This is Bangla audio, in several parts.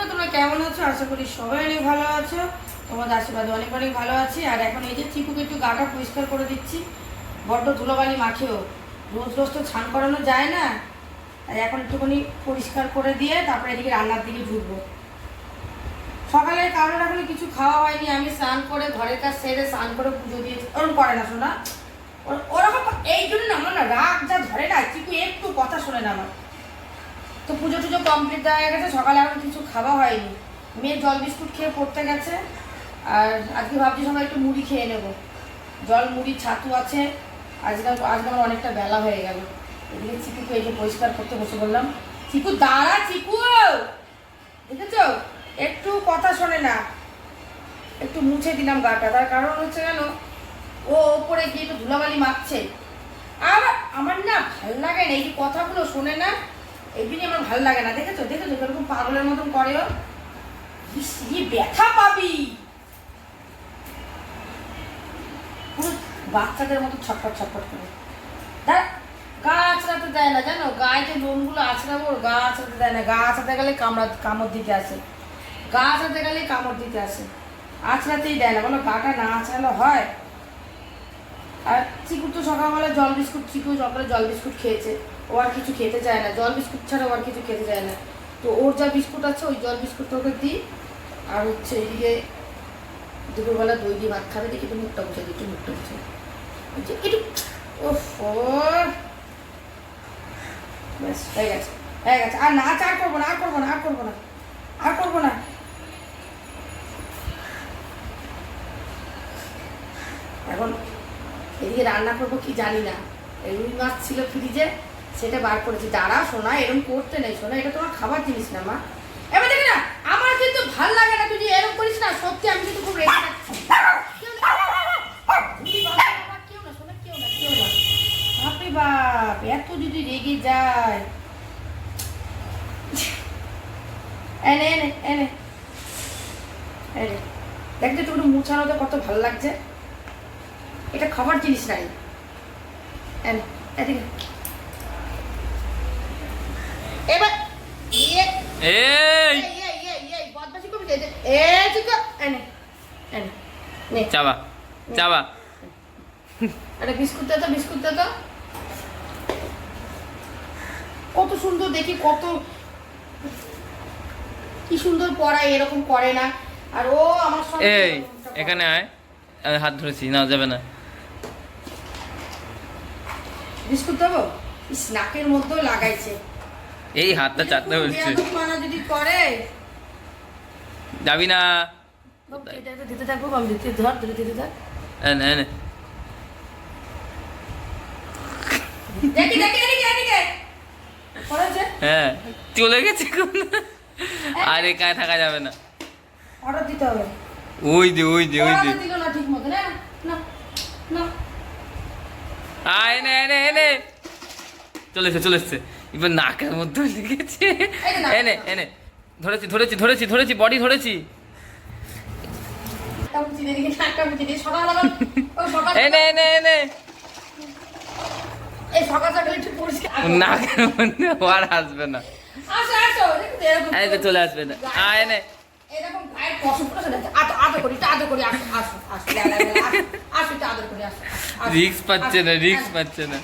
বন্ধুরা, তোমরা কেমন আছো? আশা করি সবাই অনেক ভালো আছো। তোমাদের আশীর্বাদে অনেক অনেক ভালো আছি। আর এখন এই যে চিকুকে একটু গাটা পরিষ্কার করে দিচ্ছি। বড্ড ধুলোবালি মাখেও। রোজ রোজ তো ছান করানো যায় না। আর এখন একটুখানি পরিষ্কার করে দিয়ে তারপরে এদিকে রান্নার দিকে ঢুকবো। সকালে কারোর এখনও কিছু খাওয়া হয়নি। আমি স্নান করে ঘরের কাজ সেরে স্নান করে পুজো দিয়েছি। ওরকম করে না শোনা ওর- ওরকম এই জন্য আমার না রাগ যা ধরে না। চিকু একটু কথা শোনে না আমার। তো পুজো টুজো কমপ্লিট দেওয়া হয়ে গেছে, সকালে এখন কিছু খাওয়া হয়নি। মেয়ে জল বিস্কুট খেয়ে পড়তে গেছে, আর আজকে ভাবছি সবাই একটু মুড়ি খেয়ে নেব। জল, মুড়ি, ছাতু আছে, আজকে আজকে আমার অনেকটা বেলা হয়ে গেল। এদিকে চিকুকে এই যে পরিষ্কার করতে বসে বললাম, চিকু, দাঁড়া চিকু! দেখেছ? একটু কথা শোনে না। একটু মুছে দিলাম গাটা। তার কারণ হচ্ছে কেন ও ওপরে গিয়ে একটু ধুলাবালি মাখছে আর আমার না ভালো লাগে না, এই যে কথাগুলো শোনে না এই আমার ভালো লাগে না, দেখেছ? দেখেছ? এরকম পাগলের মতন করে ব্যথা পাবি? বাচ্চাদের মতো ছটফট ছটফট করে। দেখ দেয় না, জানো? গায়ে যে লোমগুলো আছড়াবো ওর গা দেয় না। গা আছড়াতে গেলে কামড়া কামড় দিতে আসে। গা আছড়াতে গেলে কামড় দিতে আসে। আছড়াতেই দেয় না, বলো, গাটা না আছড়ালে হয়? আর চিকু তো সকালবেলা জল বিস্কুট, চিকু সকালে জল বিস্কুট খেয়েছে। ও আর কিছু খেতে চায় না, জল বিস্কুট ছাড়া ও আর কিছু খেতে চায় না। তো ওর যা বিস্কুট আছে, ওই জল বিস্কুট ওকে দিই, আর হচ্ছে এদিকে দুপুরবেলা দই দিয়ে ভাত খাবে, দেখি একটু মুখটা বুঝে দিই, একটু মুখটা যে একটু, ওফ ব্যাস, হয়ে গেছে হয়ে গেছে। আর না, আর করব না, আর করব না, আর করব না, আর করব না। এখন এদিকে রান্না করব কি জানি না। রুই মাছ ছিল ফ্রিজে সেটা বার করেছি। দাঁড়া, সোনা এরকম করতে নেই শোনা এটা তোমার খাবার জিনিস না, মা। এবার দেখে না, আমার কিন্তু ভালো লাগে না, তুই এরকম করিস না, সত্যি আমি কিন্তু খুব রেগে বাপ এত যদি রেগে যায়। এনে এনে এনে এনে দেখ তো একটু মুছানোতে কত ভালো লাগছে। এটা খাবার জিনিস নাই। এনে এদিকে এবার ইয়ে এই এই এই এই এই বদমাশি করবি না, এই যে, এ চিকো এনে নে চাবা চাবা। একটা বিস্কুট দে তো বিস্কুট দে তো। কত সুন্দর দেখি কত কি সুন্দর পড়ায় এরকম করে না। আর ও আমার সঙ্গে এই এখানে আয়। হাত ধরেছি না যাবে না। বিস্কুট দেবো? ইস নাকের মধ্যেও লাগাইছে। এই হাতটা চাটতে যদি করে। যাবি না। বাবু, এটা দিতে থাকব দিতে ধর ধরে দিতে ধর এনে এনে দেখি দেখি এদিকে এদিকে হ্যাঁ চলে গেছে আর একায় থাকা যাবে না। অর্ডার দিতে হবে। ওই যে ওই যে ওই যে অর্ডার দিল না ঠিক মতো না? না না। আয় এনে চলে এসছে চলে এসছে। এবার নাকের মধ্যে লেগেছে। এনে এনে ধরেছি ধরেছি ধরেছি ধরেছি বডি ধরেছি। এনে এনে এনে। নাকের মধ্যে আর আসবে না। চলে আসবে না। আয় এনে। রিক্স পাচ্ছে না রিক্স পাচ্ছে না।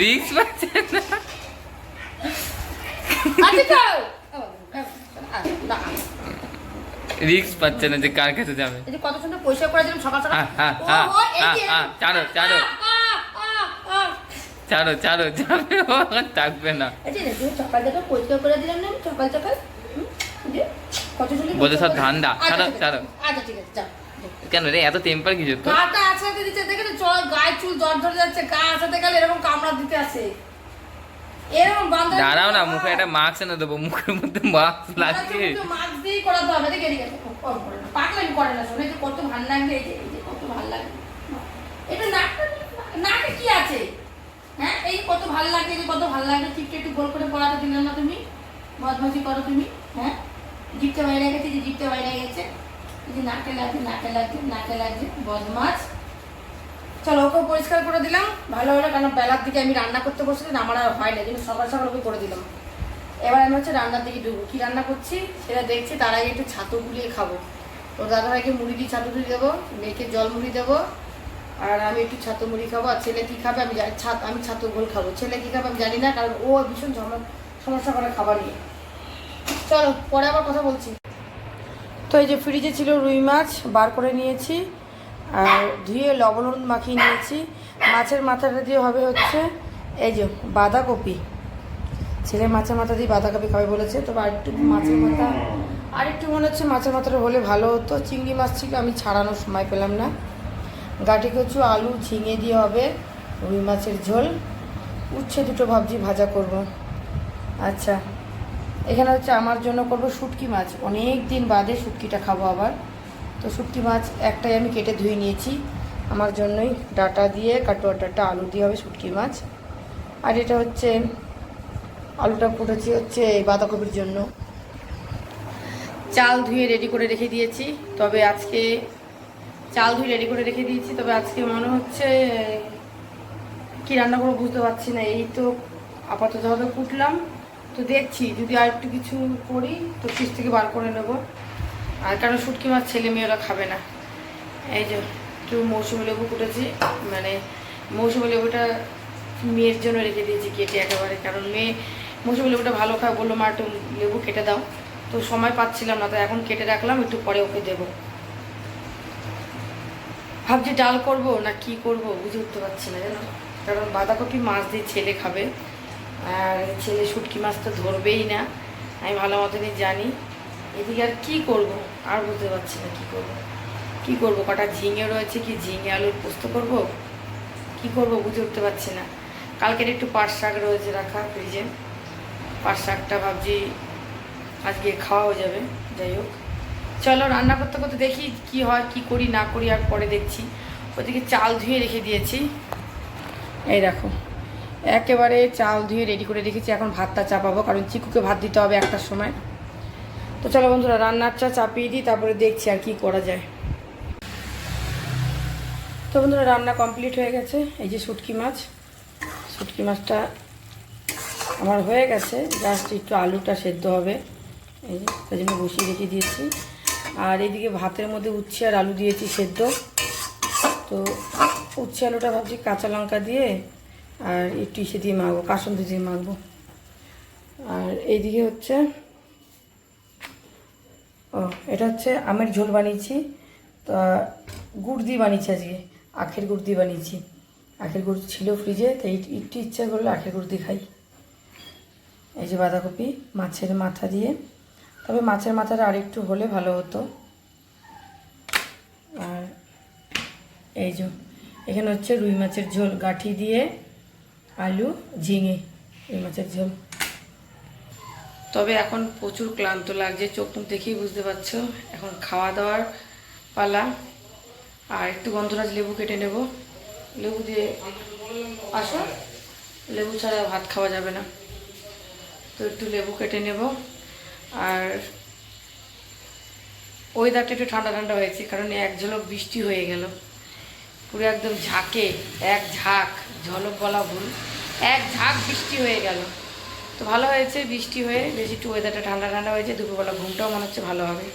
রিক্স পাচ্ছে না আচ্ছা যাও ও, ও, আসো, না, আসো। রিক্স পাচ্ছে না যে কার কাছে যাবে এই যে কত সুন্দর পরিষ্কার করে দিলাম সকাল সকাল হ্যাঁ, হ্যাঁ, হ্যাঁ, আ, আ। ছাড়ো ছাড়ো যাবে ও থাকবে না এই যে দেখো, সকাল থেকে পরিষ্কার করে দিলাম না সকাল সকাল সব ধান্দা। আচ্ছা, ছাড়ো, ছাড়ো। আচ্ছা ঠিক আছে যাও যাও। কেন রে এত টেম্পার কিছু তো গাটা আছড়াতে দিচ্ছে দেখে তো চল গায়ে চুল জ্বর ধরে যাচ্ছে গা আছড়াতে গেলে এরকম কামড়া দিতে আসে দাঁড়াও না মুখে একটা মাস্ক এনে দেবো মুখের মধ্যে মাস্ক লাগে মাস্ক দিয়েই করাতে হবে দেখে এদিকে না। পাগলামি করে না শোনে কত ভালো লাগে যে কত ভালো লাগে এটা নাকটা নাকে কি আছে? হ্যাঁ এই কত ভালো লাগে যে কত ভালো লাগে চিপটা একটু গোল করে পড়াতে দিলে না তুমি। করো তুমি হ্যাঁ। জিপটা বাইরে গেছে যে জিপটা বাইরে গেছে। যে নাকে লাগছে নাকে লাগছে নাকে লাগছে চলো ওকে পরিষ্কার করে দিলাম। ভালো হলো কারণ বেলার দিকে আমি রান্না করতে বসেছি না আমার আর হয় না, কিন্তু সকাল সকাল ওকে করে দিলাম। এবার আমি হচ্ছে রান্নার দিকে ঢুকবো। কী রান্না করছি? সেটা দেখছি, তার আগে একটু ছাতু গুলিয়ে খাব। তো দাদাভাইকে মুড়ি দিয়ে ছাতু দিয়ে দেবো, মেয়েকে জল মুড়ি দেবো, আর আমি একটু ছাতু মুড়ি খাব, আর ছেলে কী খাবে আমি ছাত আমি ছাতু গোল খাব। ছেলে কী খাবে আমি জানি না, কারণ ও ভীষণ সমস্যা করে খাবার নিয়ে। চলো, পরে আবার কথা বলছি। তো এই যে ফ্রিজে ছিল রুই মাছ, বার করে নিয়েছি। আর ধুয়ে লবণ হলুদ মাখিয়ে নিয়েছি। মাছের মাথাটা দিয়ে হবে হচ্ছে এই যে বাঁধাকপি। ছেলে মাছের মাথা দিয়ে বাঁধাকপি খাবে বলেছে তবে আর একটু মাছের মাথা, আর একটু মনে হচ্ছে মাছের মাথাটা হলে ভালো হতো। চিংড়ি মাছ ছিল, আমি ছাড়ানোর সময় পেলাম না। গাঠি কচু, আলু ঝিঙে দিয়ে হবে রুই মাছের ঝোল। উচ্ছে দুটো ভাবছি ভাজা করব। আচ্ছা এখানে হচ্ছে আমার জন্য করব শুটকি মাছ। অনেক দিন বাদে শুটকিটা খাব আবার। তো শুটকি মাছ একটাই আমি কেটে ধুয়ে নিয়েছি। আমার জন্যই ডাটা দিয়ে কাটোয়া ডাটা, আলু দিয়ে হবে শুটকি মাছ। আর এটা হচ্ছে, আলুটা ফুটেছি হচ্ছে বাঁধাকপির জন্য। চাল ধুয়ে রেডি করে রেখে দিয়েছি। তবে আজকে চাল ধুয়ে রেডি করে রেখে দিয়েছি। তবে আজকে মনে হচ্ছে, কি রান্না করব বুঝতে পারছি না। এই তো আপাতত হবে কুটলাম তো দেখছি, যদি আর একটু কিছু করি, তো ফ্রিজ থেকে বার করে নেব। আর কারণ শুটকি মাছ ছেলে মেয়েরা খাবে না। এই যে, একটু মৌসুমি লেবু কুটেছি মানে মৌসুমি লেবুটা মেয়ের জন্য রেখে দিয়েছি কেটে একেবারে, কারণ মেয়ে মৌসুমি লেবুটা ভালো খায় বলল, মা, একটু লেবু কেটে দাও। তো সময় পাচ্ছিলাম না, তো এখন কেটে রাখলাম, একটু পরে ওকে দেবো। ভাবছি ডাল করব না কি করব, বুঝে উঠতে পারছি না জানো? কারণ বাঁধাকপি মাছ দিয়ে ছেলে খাবে, আর ছেলে শুটকি মাছ তো ধরবেই না, আমি ভালো মতনই জানি। এদিকে আর কী করব? আর বুঝতে পারছি না কী করব। কী করব? কটা ঝিঙে রয়েছে কি? ঝিঙে আলুর পোস্ত করব? কি করব বুঝে উঠতে পারছি না। কালকের একটু পাট শাক রয়েছে রাখা ফ্রিজে। পাট শাকটা ভাবছি আজকে খাওয়া হয়ে যাবে, যাই হোক। চলো, রান্না করতে করতে দেখি কি হয়, কি করি, না করি, আর পরে দেখছি। ওদিকে চাল ধুয়ে রেখে দিয়েছি। এই দেখো, একেবারে চাল ধুয়ে রেডি করে রেখেছি। এখন ভাতটা চাপাবো, কারণ চিকুকে ভাত দিতে হবে একটার সময়। তো চলো বন্ধুরা রান্নারটা চাপিয়ে দিই, তারপরে দেখছি আর কি করা যায়। তো বন্ধুরা, রান্না কমপ্লিট হয়ে গেছে। এই যে শুটকি মাছ, শুটকি মাছটা আমার হয়ে গেছে। জাস্ট একটু আলুটা সেদ্ধ হবে। এই যে তাই জন্য বসিয়ে রেখে দিয়েছি। আর এইদিকে ভাতের মধ্যে উচ্ছে আর আলু দিয়েছি সেদ্ধ। তো উচ্ছে, আলুটা ভাবছি কাঁচা লঙ্কা দিয়ে আর একটু ইসে দিয়ে মাখবো, কাসন্দি দিয়ে মাখবো। আর এইদিকে হচ্ছে ও, এটা হচ্ছে আমের ঝোল বানিয়েছি। তা গুড় দিয়ে বানিয়েছি আজকে, আখের গুড় দিয়ে বানিয়েছি। আখের গুড় ছিল ফ্রিজে, তাই একটু ইচ্ছা করল আখের গুড় দিয়ে খাই। এই যে বাঁধাকপি, মাছের মাথা দিয়ে। তবে মাছের মাথাটা আরেকটু হলে ভালো হতো। আর এই যে, এখানে হচ্ছে রুই মাছের ঝোল, গাঠি দিয়ে, আলু, ঝিঙে, রুই মাছের ঝোল। তবে এখন প্রচুর ক্লান্ত লাগছে, চোখ মুখ দেখেই বুঝতে পারছ। এখন খাওয়া দাওয়ার পালা। আর একটু গন্ধরাজ লেবু কেটে নেব। লেবু দিয়ে আসো। লেবু ছাড়া ভাত খাওয়া যাবে না। তো একটু লেবু কেটে নেব। আর ওয়েদারটা একটু ঠান্ডা ঠান্ডা হয়েছে, কারণ এক ঝলক বৃষ্টি হয়ে গেল। পুরো একদম ঝাঁকে, এক ঝাঁক, ঝলক বলা ভুল, এক ঝাঁক বৃষ্টি হয়ে গেল। তো ভালো হয়েছে, বৃষ্টি হয়ে বেশি একটু ওয়েদারটা ঠান্ডা ঠান্ডা হয়েছে, দুপুরবেলা ঘুমটাও মনে হচ্ছে ভালো হবে।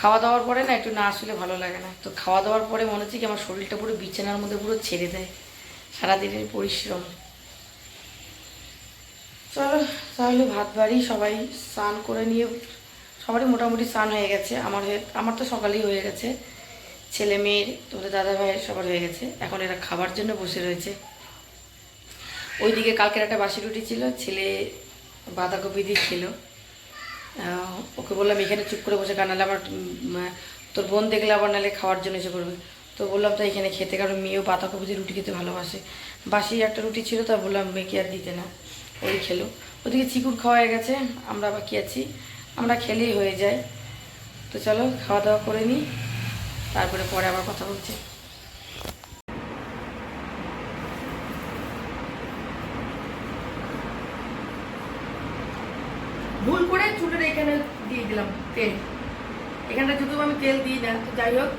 খাওয়া দাওয়ার পরে না একটু না আসলে ভালো লাগে না। তো খাওয়া দাওয়ার পরে মনে হচ্ছে কি আমার শরীরটা পুরো বিছানার মধ্যে পুরো ছেড়ে দেয়, সারাদিনের পরিশ্রম। চলো, তাহলে ভাত বাড়ি সবাই স্নান করে নিয়ে, সবারই মোটামুটি স্নান হয়ে গেছে। আমার আমার তো সকালেই হয়ে গেছে। ছেলে মেয়ের তোদের দাদা ভাইয়ের সবার হয়ে গেছে। এখন এরা খাবার জন্য বসে রয়েছে। ওইদিকে কালকের একটা বাসি রুটি ছিল, ছেলে বাঁধাকপি দিয়ে ছিল ওকে বললাম, এখানে চুপ করে বসে কানালে আমার তোর বোন দেখলে আবার নাহলে খাওয়ার জন্য এসে করবে তো বললাম, তো এখানে খেতে কারণ মেয়েও বাঁধাকপি দিয়ে রুটি খেতে ভালোবাসে। বাসি একটা রুটি ছিল, তা বললাম, মেয়েকে আর দিতে না। ওই খেলো। ওদিকে চিকুর খাওয়া হয়ে গেছে, আমরা বাকি আছি? আমরা খেলেই হয়ে যায়। তো চলো, খাওয়া দাওয়া করে নিই। তারপরে পরে আবার কথা বলছি। ভুল করে চুলের এখানে দিয়ে দিলাম তেল। এখানটা যদিও আমি তেল দিই না তো যাই হোক।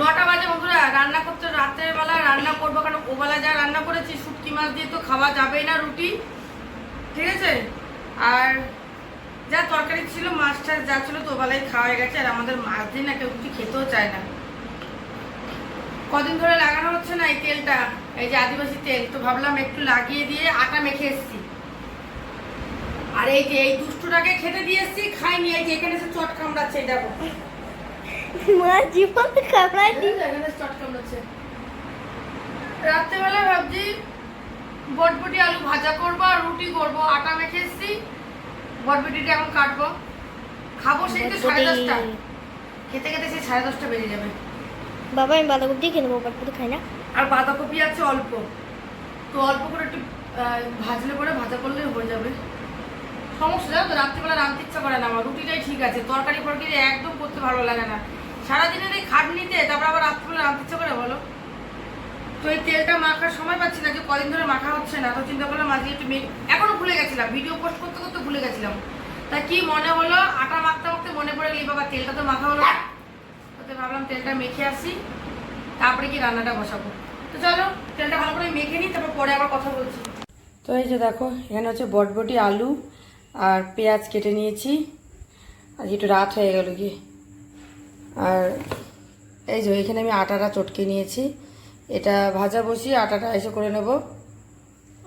নটা বাজে বন্ধুরা, রান্না করতে রাতের বেলা রান্না করব কারণ ওবেলা যা রান্না করেছি, শুটকি মাছ দিয়ে তো খাওয়া যাবেই না রুটি। ঠিক আছে? আর যা তরকারি ছিল মাছটা যা ছিল তো বেলায় খাওয়া গেছে, আর আমাদের মাছ দিন না কেউ কিছু খেতেও চায় না। কদিন ধরে লাগানো হচ্ছে না এই তেলটা, এই যে আদিবাসী তেল, তো ভাবলাম একটু লাগিয়ে দিয়ে আটা মেখে এসছি। আর এই যে এই দুষ্টুটাকে খেতে দিয়ে এসছি খাইনি এই যে এখানে এসে চট কামড়াচ্ছে দেখো। মা জীবন কামড়াই দি এখানে চট কামড়াচ্ছে। রাত্রেবেলা ভাবছি বটবটি আলু ভাজা করব আর রুটি করব। আটা মেখে এসছি বটবটিটা এখন কাটবো। খাব সেই তো সাড়ে দশটা। খেতে খেতে সেই সাড়ে দশটা বেজে যাবে। বাবা আমি বাঁধাকপি দিয়ে খেয়ে নেব বাটপুরি খাই না। আর বাঁধাকপি আছে অল্প। তো অল্প করে একটু ভাজলে পরে ভাজা করলে হয়ে যাবে। সমস্যা, জানো তো? রাত্রিবেলা রাঁধতে ইচ্ছা করে না আমার, রুটিটাই ঠিক আছে, তরকারি ফরকারি একদম করতে ভালো লাগে না। সারাদিনের এই খাটনিতে, তারপর আবার রাত্রিবেলা রাঁধতে ইচ্ছা করে, বলো? তো এই তেলটা মাখার সময় পাচ্ছি না যে কদিন ধরে মাখা হচ্ছে না, তো চিন্তা করলাম আজকে একটু এখনও ভুলে গেছিলাম, ভিডিও পোস্ট করতে করতে ভুলে গেছিলাম। তা কি মনে হলো? আটা মাখতে মাখতে মনে পড়ে গেলি বাবা, তেলটা তো মাখা হলো। তো ভাবলাম তেলটা মেখে আসি, তারপরে কি রান্নাটা বসাবো। তো চলো, তেলটা ভালো করে মেখে নিই, তারপর পরে আবার কথা বলছি। তো এই যে দেখো, এখানে হচ্ছে বটবটি, আলু আর পেঁয়াজ কেটে নিয়েছি। আজ একটু রাত হয়ে গেল কি। আর এই যে এখানে আমি আটাটা চটকে নিয়েছি। এটা ভাজা বসিয়ে আটাটা এসে করে নেব।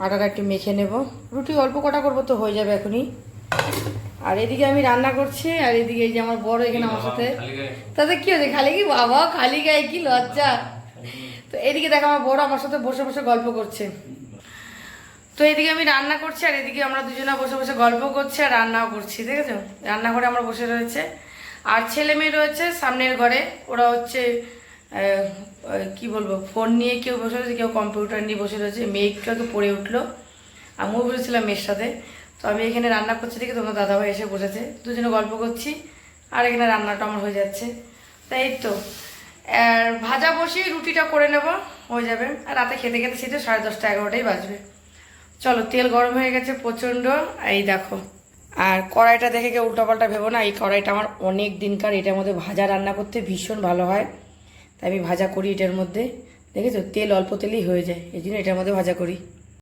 আটাটা একটু মেখে নেব। রুটি অল্প কটা করব তো হয়ে যাবে এখনই। আর এদিকে আমি রান্না করছি, আর এদিকে এই যে আমার বড় এখানে আমার সাথে। তাতে কি হয়েছে, খালি কি বাবা, খালি গায়ে কি লজ্জা। তো এদিকে দেখো আমার বড় আমার সাথে বসে বসে গল্প করছে। তো এদিকে আমি রান্না করছি, আর এদিকে আমরা দুজনে বসে বসে গল্প করছি আর রান্নাও করছি দেখেছ রান্নাঘরে আমরা বসে রয়েছে। আর ছেলে মেয়ে রয়েছে সামনের ঘরে। ওরা হচ্ছে কি বলব, ফোন নিয়ে কেউ বসে রয়েছে, কেউ কম্পিউটার নিয়ে বসে রয়েছে। মেয়ে একটু আগে পড়ে উঠল। আমিও বসেছিলাম মেয়ের সাথে। তো আমি এখানে রান্না করছি, দেখে তোমার দাদাভাই এসে বসেছে। দুজনে গল্প করছি, আর এখানে রান্নাটা আমার হয়ে যাচ্ছে। তাই তো। আর ভাজা বসিয়ে রুটিটা করে নেব, হয়ে যাবে। আর রাতে খেতে খেতে সেটা সাড়ে দশটা, এগারোটাই বাজবে। চলো, তেল গরম হয়ে গেছে প্রচণ্ড। এই দেখো, আর কড়াইটা দেখে কেউ উল্টাপাল্টা ভেবো না, এই কড়াইটা আমার অনেক দিনকার এটার মধ্যে ভাজা রান্না করতে ভীষণ ভালো হয়। তাই আমি ভাজা করি এটার মধ্যে। দেখেছ? তেল অল্প তেলেই হয়ে যায়, এই জন্য এটার মধ্যে ভাজা করি।